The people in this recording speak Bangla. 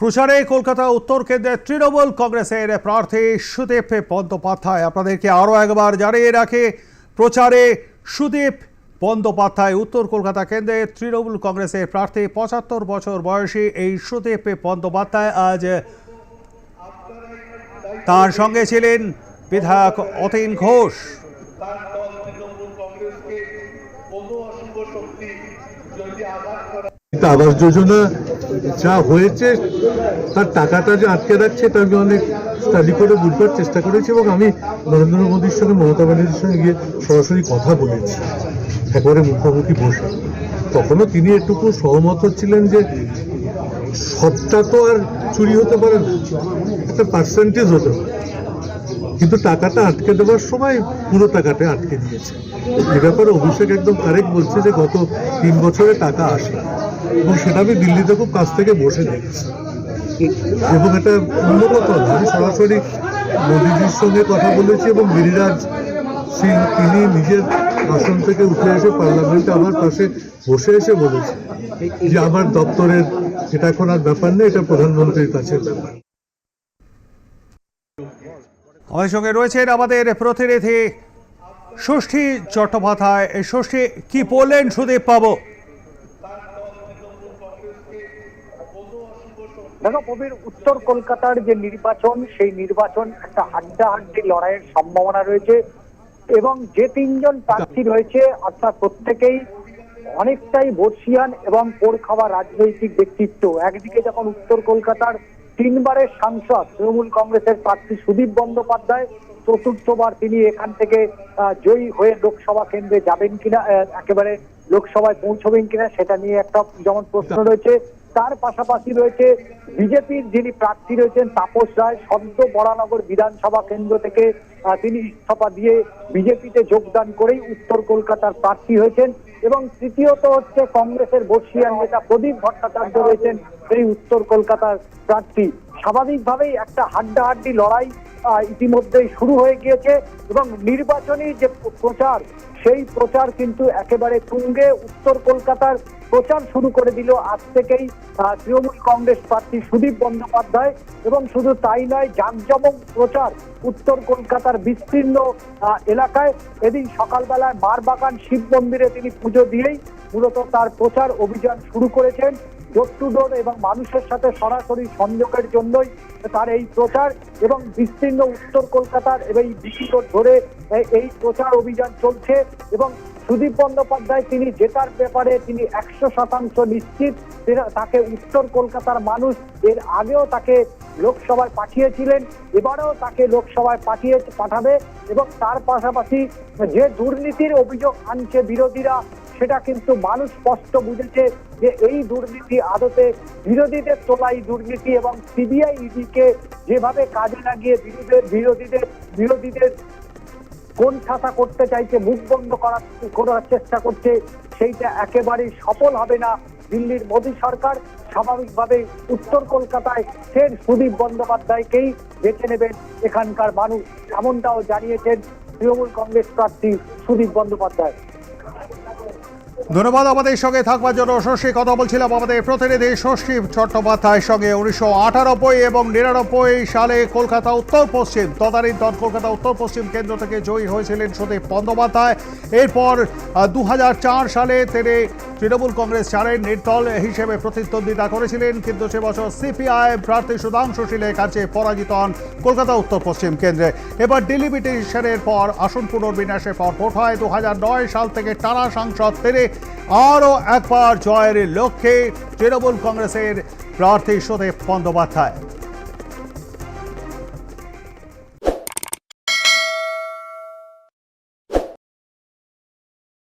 প্রচারে কলকাতা, উত্তর কেন্দ্রের তৃণমূল কংগ্রেসের প্রার্থী সুদীপ বন্দ্যোপাধ্যায়। আপনাদেরকে আরও একবার জানিয়ে রাখে, প্রচারে সুদীপ বন্দ্যোপাধ্যায়, উত্তর কলকাতা কেন্দ্রে তৃণমূল কংগ্রেসের প্রার্থী। পঁচাত্তর বছর বয়সী এই সুদীপ বন্দ্যোপাধ্যায় আজ তার সঙ্গে ছিলেন বিধায়ক অতীন ঘোষ। তৃণমূল কংগ্রেসকে অশুভ শক্তি যদি আঘাত করে আবাস যোজনা যা হয়েছে, তার টাকাটা যে আটকে রাখছে, এটা আমি অনেক স্টাডি করে বুঝবার চেষ্টা করেছি এবং আমি নরেন্দ্র মোদীর সঙ্গে মমতা ব্যানার্জির সঙ্গে গিয়ে সরাসরি কথা বলেছি। একেবারে মুখোমুখি বসে। তখনও তিনি একটুকু সহমত হচ্ছিলেন যে সবটা তো আর চুরি হতে পারে না, একটা পার্সেন্টেজ হতে পারে। কিন্তু টাকাটা আটকে দেওয়ার সময় পুরো টাকাটা আটকে দিয়েছে। এ ব্যাপারে অভিষেক একদম কারেক্ট বলছে যে গত তিন বছরে টাকা আসে। এবং সেটা আমি দিল্লিতে খুব কাছ থেকে বসে দেখেছি। এবং এটা অন্য কথা আমি সরাসরি মোদিজির সঙ্গে কথা বলেছি এবং গিরিরাজ সিং, তিনি নিজের আসন থেকে উঠে এসে পার্লামেন্টে আমার পাশে বসে এসে বলেছে যে আমার দপ্তরের এটা এখন আর ব্যাপার নেই, এটা প্রধানমন্ত্রীর কাছে ব্যাপার। আমাদের সঙ্গে রয়েছেন আমাদের প্রতিনিধি ষষ্ঠী চট্টোপাধ্যায়। ষষ্ঠী, কি বললেন সুদীপ বাবু? দেখো কবির উত্তর কলকাতার যে নির্বাচন সেই নির্বাচন একটা হাড্ডাহাড্ডি লড়াইয়ের সম্ভাবনা রয়েছে এবং যে তিনজন প্রার্থী রয়েছে অর্থাৎ প্রত্যেকেই অনেকটাই বর্ষিয়ান এবং পোড় খাওয়া রাজনৈতিক ব্যক্তিত্ব। একদিকে যখন উত্তর কলকাতার তিনবারের সাংসদ তৃণমূল কংগ্রেসের প্রার্থী সুদীপ বন্দ্যোপাধ্যায় চতুর্থবার তিনি এখান থেকে জয়ী হয়ে লোকসভা কেন্দ্রে যাবেন কিনা একেবারে লোকসভায় পৌঁছবেন কিনা সেটা নিয়ে একটা যেমন প্রশ্ন রয়েছে। তার পাশাপাশি রয়েছে বিজেপির যিনি প্রার্থী রয়েছেন তাপস রায় সদ্য বরানগর বিধানসভা কেন্দ্র থেকে তিনি ইস্তফা দিয়ে বিজেপিতে যোগদান করেই উত্তর কলকাতার প্রার্থী হয়েছেন। এবং তৃতীয়ত হচ্ছে কংগ্রেসের বর্ষিয়ান নেতা প্রদীপ ভট্টাচার্য রয়েছেন এই উত্তর কলকাতার প্রার্থী। স্বাভাবিকভাবেই একটা হাড্ডাহাড্ডি লড়াই ইতিমধ্যেই শুরু হয়ে গিয়েছে এবং নির্বাচনী যে প্রচার, সেই প্রচার কিন্তু একেবারে তুঙ্গে উত্তর কলকাতার প্রচার শুরু করে দিল আজ থেকেই তৃণমূল কংগ্রেস প্রার্থী সুদীপ বন্দ্যোপাধ্যায় এবং শুধু তাই নয় জাঁকজমক প্রচার উত্তর কলকাতার বিস্তীর্ণ এলাকায়। এদিন সকালবেলায় মারবাগান শিব মন্দিরে তিনি পুজো দিয়েই মূলত তার প্রচার অভিযান শুরু করেছেন। ডোর টু ডোর এবং মানুষের সাথে সরাসরি সংযোগের জন্যই তার এই প্রচার এবং বিস্তীর্ণ উত্তর কলকাতার এই বিসি ধরে এই প্রচার অভিযান চলছে এবং সুদীপ বন্দ্যোপাধ্যায় তিনি জেতার ব্যাপারে তিনি একশো শতাংশ নিশ্চিত। তাকে উত্তর কলকাতার মানুষ এর আগেও তাকে লোকসভায় পাঠিয়েছিলেন, এবারেও তাকে লোকসভায় পাঠিয়ে পাঠাবে এবং তার পাশাপাশি যে দুর্নীতির অভিযোগ আনছে বিরোধীরা সেটা কিন্তু মানুষ স্পষ্ট বুঝেছে যে এই দুর্নীতি আদতে বিরোধীদের তোলাই দুর্নীতি এবং সিবিআই ইডিকে যেভাবে কাজে লাগিয়ে বিরোধীদের বিরোধীদের বিরোধীদের কোন ছাতা করতে চাইছে, মুখ বন্ধ করার করার চেষ্টা করছে, সেইটা একেবারেই সফল হবে না। দিল্লির মোদী সরকার স্বাভাবিকভাবে উত্তর কলকাতায় ফের সুদীপ বন্দ্যোপাধ্যায়কেই বেছে নেবেন এখানকার মানুষ, এমনটাও জানিয়েছেন তৃণমূল কংগ্রেস প্রার্থী সুদীপ বন্দ্যোপাধ্যায়। ধন্যবাদ আমাদের সঙ্গে থাকবার জন্য। ষষ্ঠী কথা বলছিলাম আমাদের প্রতিনিধি ষষ্ঠী চট্টোপাধ্যায়ের সঙ্গে উনিশশো আটানব্বই এবং নিরানব্বই সালে কলকাতা, উত্তর পশ্চিম, তদানীন্তন কলকাতা, উত্তর পশ্চিম কেন্দ্র থেকে জয়ী হয়েছিলেন সুদীপ বন্দ্যোপাধ্যায়। এরপর দু হাজার চার সালে তিনি তৃণমূল কংগ্রেস চারের নির্দল হিসেবে প্রতিদ্বন্দ্বিতা করেছিলেন, কিন্তু সে বছর সিপিআই প্রার্থী সুধাংশু শীলের কাছে পরাজিত হন কলকাতা, উত্তর পশ্চিম কেন্দ্রে। এবার ডিলিমিটেশনের পর আসন পুনর্বিন্যাসের পর ভোট হয়। দু হাজার নয় সাল থেকে টানা সাংসদ তিনি আরও একবার জয়ের লক্ষ্যে তৃণমূল কংগ্রেসের প্রার্থী সুদেব বন্দ্যোপাধ্যায়।